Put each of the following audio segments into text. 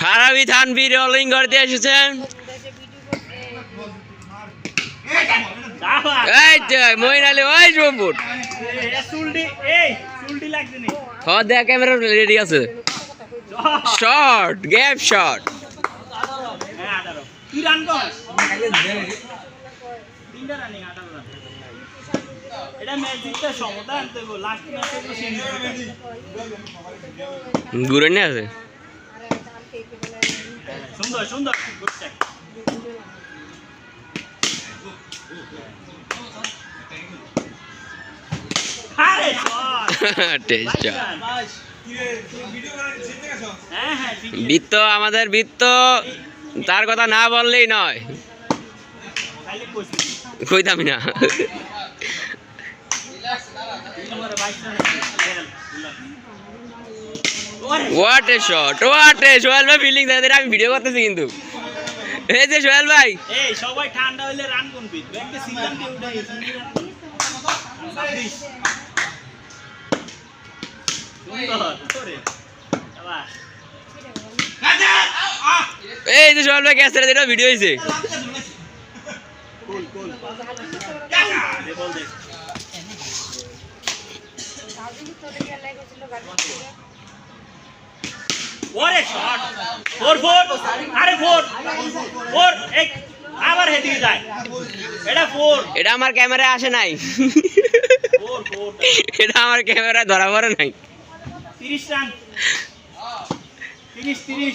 Farabi থানবীর rolling করতে এসেছেন? দাবা। এই তো মইন আলী ওই জম্বুট এ চুলটি এই চুলটি লাগছে নি। হ দেখ ক্যামেরা রেডি আছে। শর্ট গ্যাপ শর্ট হ্যাঁ কি রান কর? তিনটা রানিং আঠারো ঘুরে নিয়ে আছে? সুন্দর সুন্দর হ্যাঁ হ্যাঁ। বৃত্ত আমাদের বৃত্ত। তার কথা না বললেই নয়। কইতামি না নম্বরে 22 রান খেল ওরে what a shot what a Sohel ভাই ফিল্ডিং দেয় আমি ভিডিও করতেছি কিন্তু। এই যে সোহেল ভাই। এই সবাই ঠান্ডা হইলে রান গুনবি ব্যাংকে সিজন দিয়ে উঠে গেছে এই যে সোহেল ভাই ক্যাচ ছেড়ে ভিডিও হয়েছে কোল কোল ওরে শট। Four four. আরে ফোর। ফোর এক। আবার হেদিকে যায়। এটা ফোর। এটা আমার ক্যামেরায় আসে নাই। এটা আমার ক্যামেরায় ধরা পড়ে নাই। তিরিশ রান। তিরিশ তিরিশ। তিরিশ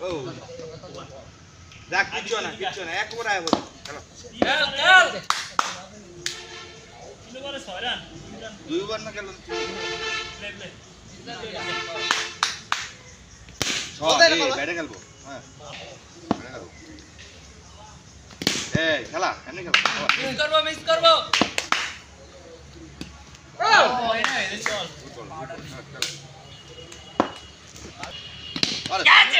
ও। দেখ কিচ্ছু না কিচ্ছু না এক ওভার আয় বলো দুই ওভার না খেলো? ব্যাটে খেলব। হ্যাঁ। এই খেলা এমনি খেলা। 赶紧